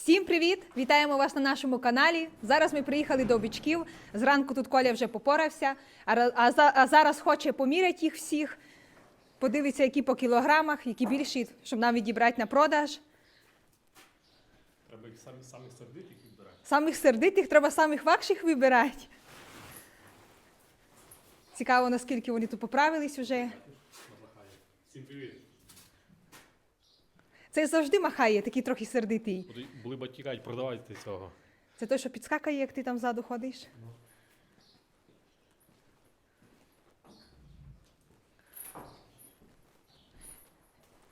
Всім привіт! Вітаємо вас на нашому каналі. Зараз ми приїхали до бичків. Зранку тут Коля вже попорався, а, зараз хоче поміряти їх всіх, подивитися, які по кілограмах, які більші, щоб нам відібрати на продаж. Треба їх самі, самих сердитих відбирати. Самих сердитих треба самих вакших вибирати. Цікаво, наскільки вони тут поправились уже. Всім привіт. Це завжди махає, такий трохи сердитий. Були, батьки кажуть, продавайте цього. Це той, що підскакає, як ти там ззаду ходиш.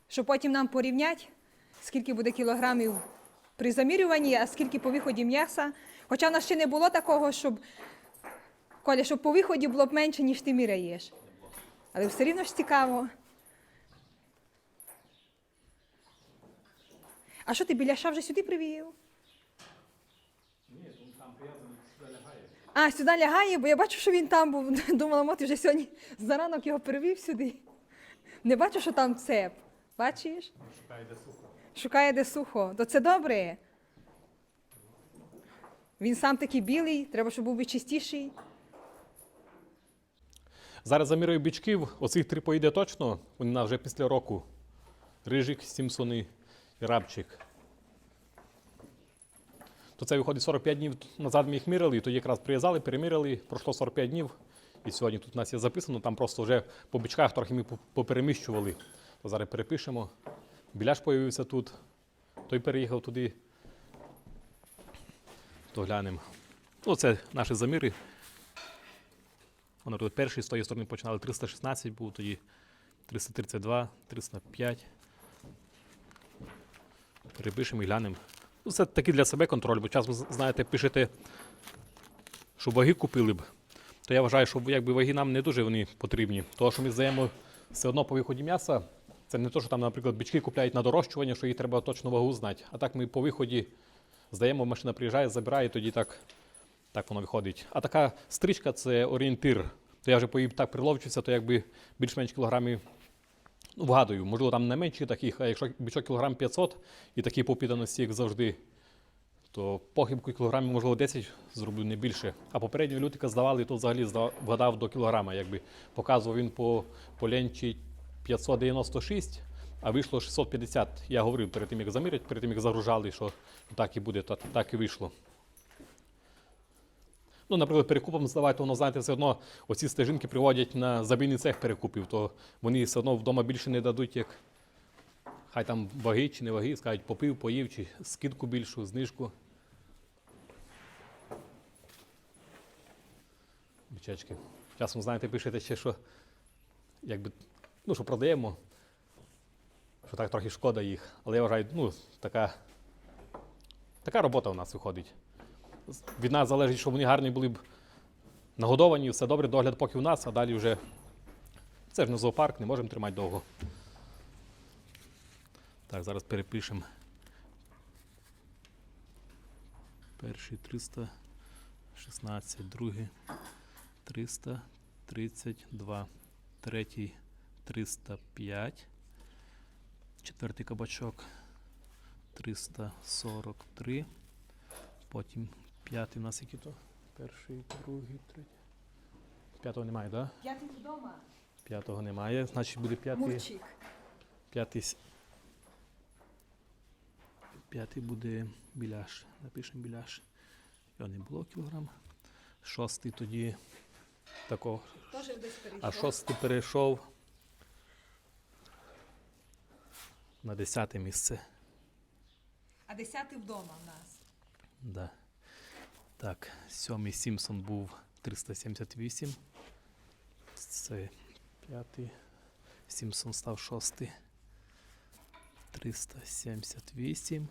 Щоб потім нам порівняти, скільки буде кілограмів при замірюванні, а скільки по виході м'яса. Хоча в нас ще не було такого, щоб Коля, щоб по виході було б менше, ніж ти міряєш. Але все рівно ж цікаво. А що ти біляша вже сюди привів? Ні, він там прив'язаний, сюди лягає. А, сюди лягає, бо я бачу, що він там був. Думала, мо ти вже сьогодні заранок його перевів сюди. Не бачу, що там цеп. Бачиш? Шукає де сухо. Шукає де сухо. То це добре. Він сам такий білий, треба, щоб був би чистіший. Зараз замірюю бичків. Оцих три поїде точно. Вони на вже після року. Рижик, Сімпсони і Рабчик. То це виходить 45 днів назад ми їх міряли, і тоді якраз прив'язали, переміряли, пройшло 45 днів. І сьогодні тут у нас є записано, там просто вже по бичках трохи ми по- попереміщували. То зараз перепишемо. Біляш появився тут, той переїхав туди. То глянемо. Ну, це наші заміри. Воно тут перший з тої сторони починали 316 був, тоді 332, 305. Перепишемо і глянемо. Ну, це такий для себе контроль, бо часом, знаєте, пишете, що ваги купили б. То я вважаю, що якби ваги нам не дуже вони потрібні. Тому що ми здаємо все одно по виході м'яса. Це не те, що там, наприклад, бички купляють на дорощування, що їх треба точно вагу знати. А так ми по виході здаємо, машина приїжджає, забирає, і тоді так, так воно виходить. А така стрічка це орієнтир. То я вже по їй так приловчився, то якби більш-менш кілограмів вгадую, можливо, там не менше таких, а якщо бічок кілограм 500 і такі по підданості, як завжди, то похибку кілограмів, можливо, 10 зроблю не більше. А попереднього лютика здавали, то взагалі вгадав до кілограма. Якби показував він по, по ленчі 596, а вийшло 650. Я говорив перед тим, як замірять, перед тим, як загружали, що так і буде, то так і вийшло. Ну, наприклад, перекупом здавати, воно, знаєте, все одно оці стежинки приводять на забійний цех перекупів, то вони все одно вдома більше не дадуть, як хай там ваги чи не ваги, скажуть, попив, поїв, чи скидку більшу, знижку. Бичечки. Часом, знаєте, пишете ще, що якби, ну, що продаємо, що так трохи шкода їх. Але я вважаю, ну, така, така робота у нас виходить від нас залежить, щоб вони гарні були б нагодовані, все добре, догляд поки у нас, а далі вже це ж не зоопарк, не можемо тримати довго. Так, зараз перепишемо. Перший 316, другий 332, третій 305, четвертий кабачок 343. Потім п'ятий у нас який то? Перший, другий, третій. П'ятого немає, так? Да? П'ятий вдома. П'ятого немає. Значить буде п'ятий. Мурчик. П'ятий. П'ятий буде біляш. Напишемо біляш. Його не було кілограм. Шостий тоді такого. Теж десь перейшов. А шостий перейшов на десяте місце. А десятий вдома в нас. Да. Так, сьомий Сімпсон був 378. Це п'ятий. Сімпсон став шостий. 378.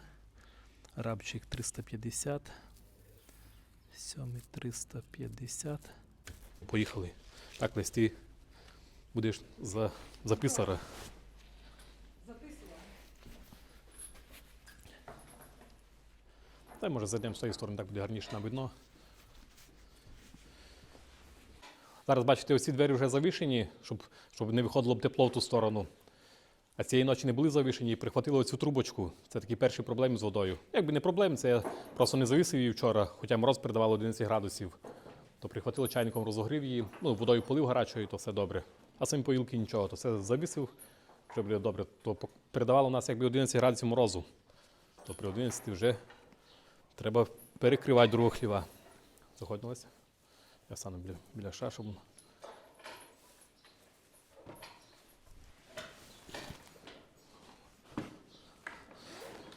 Рабчик 350. Сьомий 350. Поїхали. Так, Лесь, ти будеш за, за писара. Та може зайдемо з тої сторони, так буде гарніше нам видно. Зараз бачите, оці двері вже завішені, щоб, щоб не виходило б тепло в ту сторону. А цієї ночі не були завишені і прихватило цю трубочку. Це такі перші проблеми з водою. Якби не проблеми, це я просто не зависив її вчора, хоча мороз передавав 11 градусів. То прихватило чайником, розогрів її, ну, водою полив гарячою, то все добре. А самі поїлки нічого, то все завісив, вже буде добре. То передавало у нас якби 11 градусів морозу. То при 11 вже треба перекривати другого хліва. Заходилося. Я стану біля, біля ша, щоб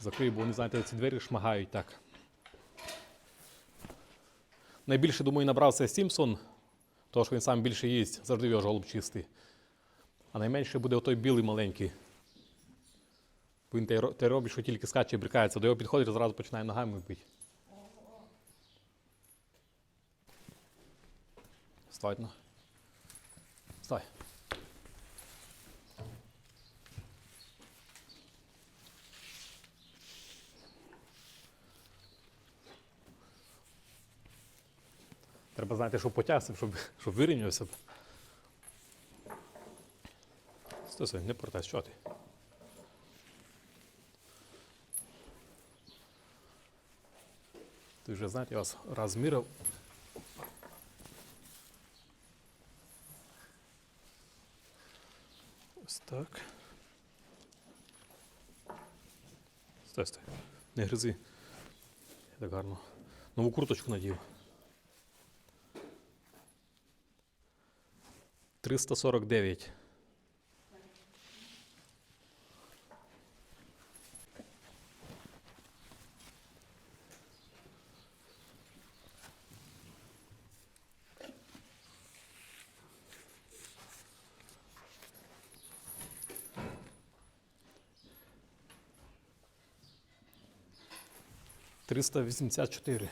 закрию, бо вони, знаєте, ці двері шмагають так. Найбільше, думаю, набрався Сімпсон, тому що він сам більше їсть, завжди його жолоб чистий. А найменше буде отой білий маленький. Він те, те робить, що тільки скаче і брикається, до його підходить і зразу починає ногами бити. Вставай на. Вставай. Треба знати, що потягся, щоб, щоб вирівнявся. Стой, стой, не портай, що ти? Ти вже знаєте, я вас розмірив. Ось так. Стой, стой. Не гризи. Я так гарно. Нову курточку надів. 349. Триста вісімдесят чотири.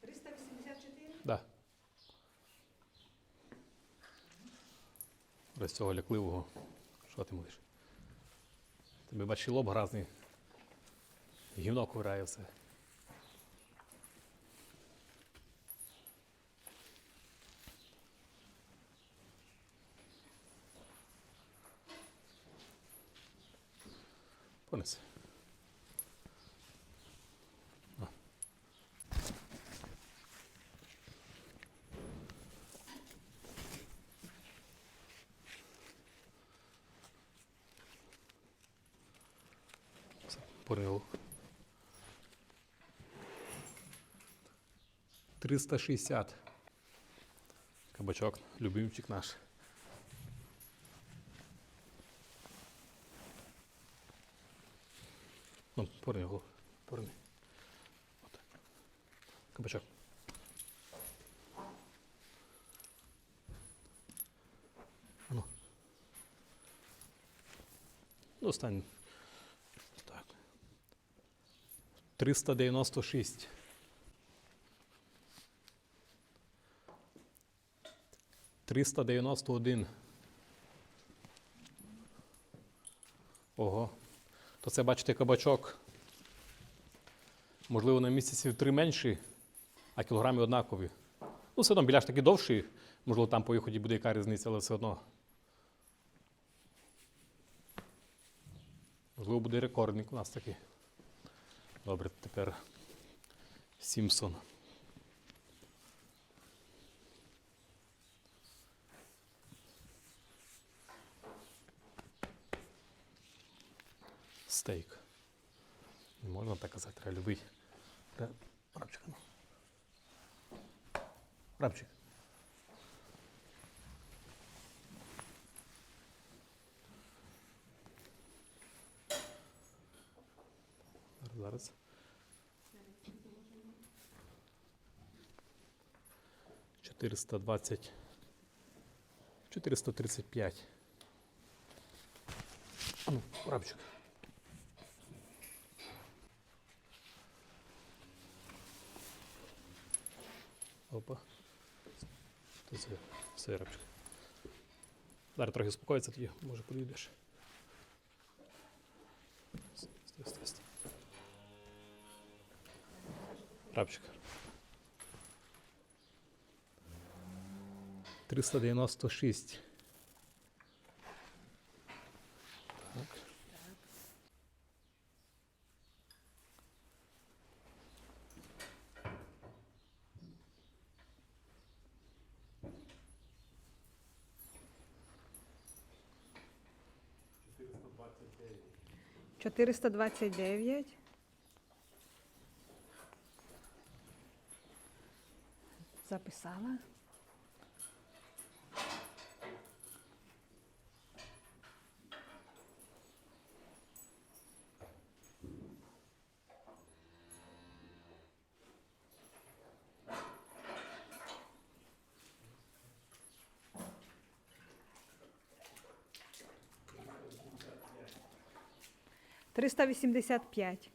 384? Да. Без цього лякливого. Що ти будеш? Тебе бачиш лоб гразний. Гівно ковирає все. Понеси. Порив. 360. Кабачок, любимчик наш. Ну, порни його. Порни. Отак. Кабачок. Ну. Ну, стань. Так. 396. Триста дев'яносто один. Ого. То це, бачите, кабачок. Можливо, на місяців три менші, а кілограми однакові. Ну, все одно біляш такий довший. Можливо, там по виході буде яка різниця, але все одно. Можливо, буде рекордник у нас такий. Добре, тепер Сімпсон. Стейк. Не можна так казати, треба любий. Ра- Рабчик. Рабчик. 420 435. А ну, рабчик. Опа. Це все рабчик. Зараз трохи спокоїться тоді, може поїдеш? Рабчик. 396. Так. Чотириста дев'ять. Записала. Триста вісімдесят п'ять.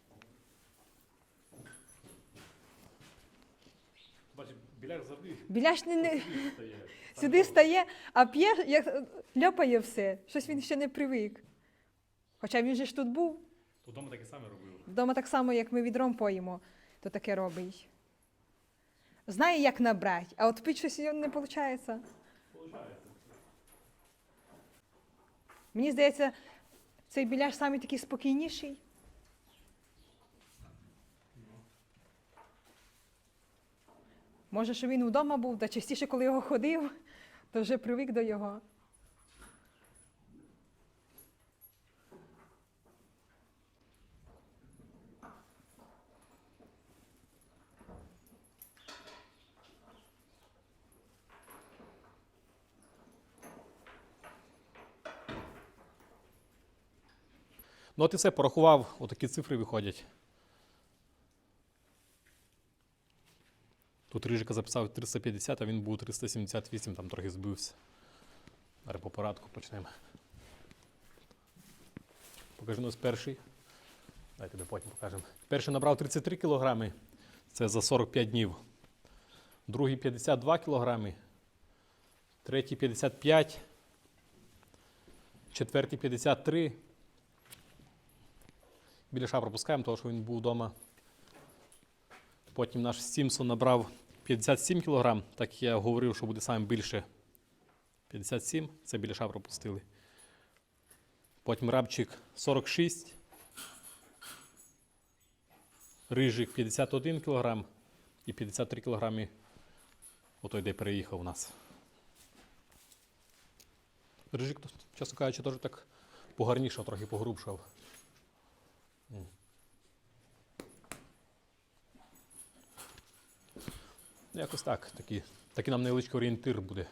Бачиш, біляш завжди Біляш не, не стає. сюди стає, а п'є, як ляпає все. Щось він ще не привик. Хоча він же ж тут був. Вдома таке саме робив. Вдома так само, як ми відром поїмо, то таке робить. Знає, як набрати, а от пить щось не виходить. Получається. Мені здається, цей біляш самий такий спокійніший. Може, що він вдома був, та частіше, коли його ходив, то вже привик до його. Ну от і все, порахував, отакі цифри виходять. Тут Рижика записав 350, а він був 378, там трохи збився. Зараз по порядку почнемо. Покажи нас перший. Дай тобі потім покажемо. Перший набрав 33 кілограми, це за 45 днів. Другий 52 кілограми. Третій 55. Четвертий 53. Біляша пропускаємо, тому що він був вдома. Потім наш Сімсон набрав 57 кг, так я говорив, що буде саме більше. 57, це біляша пропустили. Потім рабчик 46. Рижик 51 кг і 53 кг. Отой, де переїхав у нас. Рижик, чесно кажучи, теж так погарнішав, трохи погрубшав. Ну, Якось так. Такий, такий нам невеличкий орієнтир буде.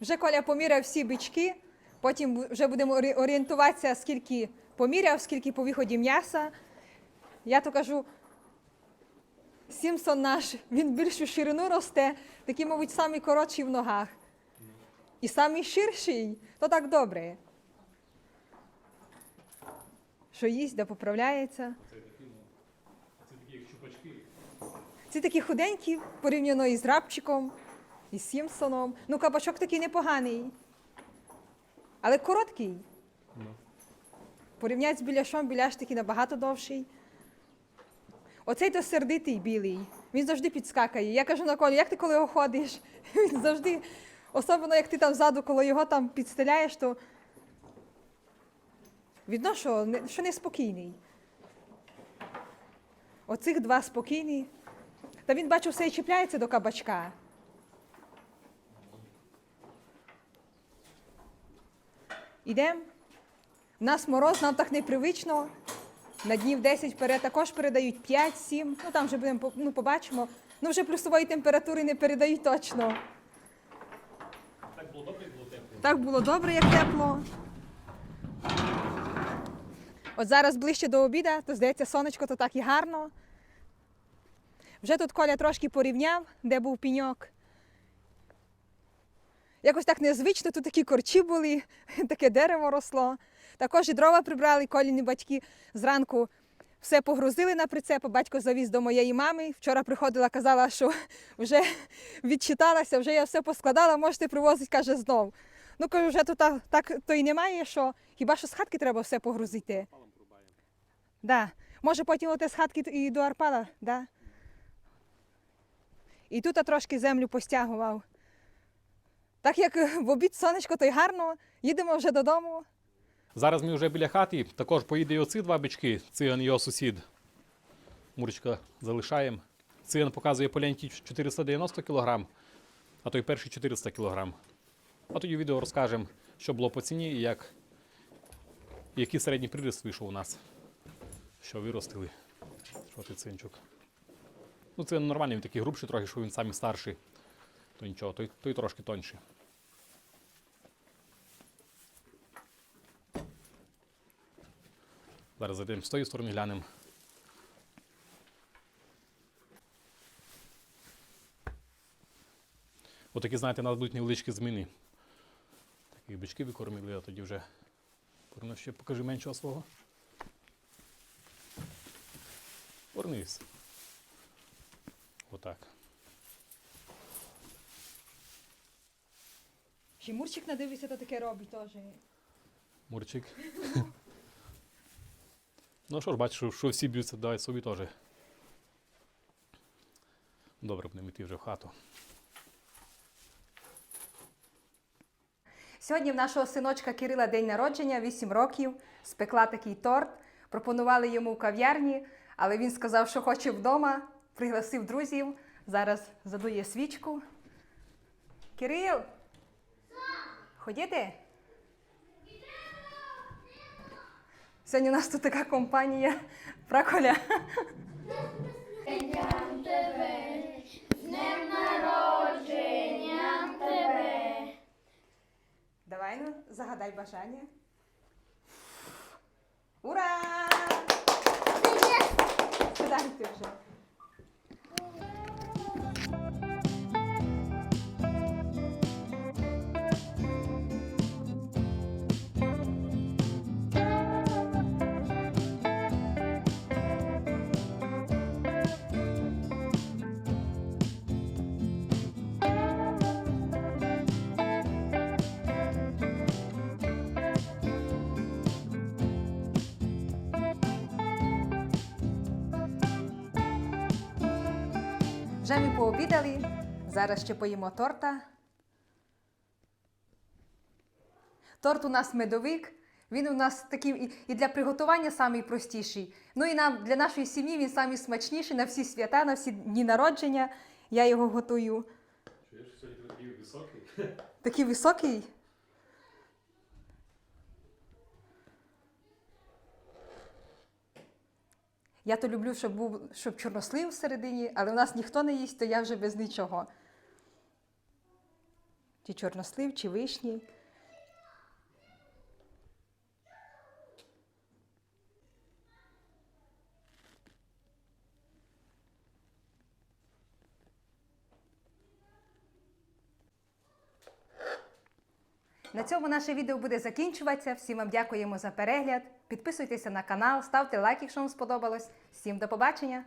Вже Коля поміряв всі бички, потім вже будемо орієнтуватися, скільки поміряв, скільки по виході м'яса. Я то кажу, Сімсон наш, він більшу ширину росте, такий, мабуть, самий коротший в ногах. І самий ширший, то так добре. Що їсть, да поправляється. Це такі чупачки. Ці такі худенькі, порівняно із рабчиком, із Сімпсоном. Ну, кабачок такий непоганий. Але короткий. Ну. Порівняти з біляшом, біляш такий набагато довший. Оцей то сердитий білий. Він завжди підскакає. Я кажу на колі, як ти коли його ходиш? Він завжди, особливо як ти там ззаду, коли його там підстеляєш, то видно, що, не- що неспокійний. Оцих два спокійні. Та він, бачу, все і чіпляється до кабачка. Ідемо. У нас мороз, нам так непривично. На днів 10 вперед також передають 5-7. Ну там вже будемо ну, побачимо. Ну вже плюсової температури не передають точно. Так було добре, як було тепло. Так було добре, як тепло. От зараз ближче до обіда, то здається, сонечко то так і гарно. Вже тут Коля трошки порівняв, де був піньок. Якось так незвично, тут такі корчі були, таке дерево росло. Також і дрова прибрали, коліні батьки зранку все погрузили на прицеп, батько завіз до моєї мами. Вчора приходила, казала, що вже відчиталася, вже я все поскладала, можете привозити, каже, знов. Ну, кажу, вже тут так, так то і немає, що хіба що з хатки треба все погрузити. Да. Може потім оте з хатки і до Арпала, да? І тут трошки землю постягував. Так як в обід сонечко, то й гарно, їдемо вже додому. Зараз ми вже біля хати, також поїде і оці два бички, циган його сусід. Мурчика залишаємо. Циган показує поленькі 490 кг, а той перший 400 кг. А тоді відео розкажемо, що було по ціні і як, який середній приріст вийшов у нас. Що виростили. Що цинчук? Ну, це нормальний, він такий грубший трохи, що він самий старший. То нічого, той, той трошки тонший. Зараз зайдемо з тої сторони, глянемо. Отакі, знаєте, будуть невеличкі зміни. Такі бички викормили, а тоді вже. Порно ще покажи меншого свого. Повернись. Отак. Ще Мурчик надивився, то таке робить теж. Мурчик. ну що ж, бачиш, що- всі б'ються, давай собі теж. Добре, будемо йти вже в хату. Сьогодні в нашого синочка Кирила день народження, 8 років. Спекла такий торт. Пропонували йому в кав'ярні, але він сказав, що хоче вдома. Пригласив друзів. Зараз задує свічку. Кирил! Ходіти? Сьогодні у нас тут така компанія. Праколя. Загадай Вже ми пообідали. Зараз ще поїмо торта. Торт у нас медовик. Він у нас такий і- для приготування самий простіший. Ну і нам для нашої сім'ї він самий смачніший на всі свята, на всі дні народження. Я його готую. Чуєш, сьогодні такий високий? Такий високий. Я то люблю, щоб був щоб чорнослив всередині, але в нас ніхто не їсть, то я вже без нічого. Чи чорнослив, чи вишні. На цьому наше відео буде закінчуватися. Всім вам дякуємо за перегляд. Підписуйтеся на канал, ставте лайк, якщо вам сподобалось. Всім до побачення!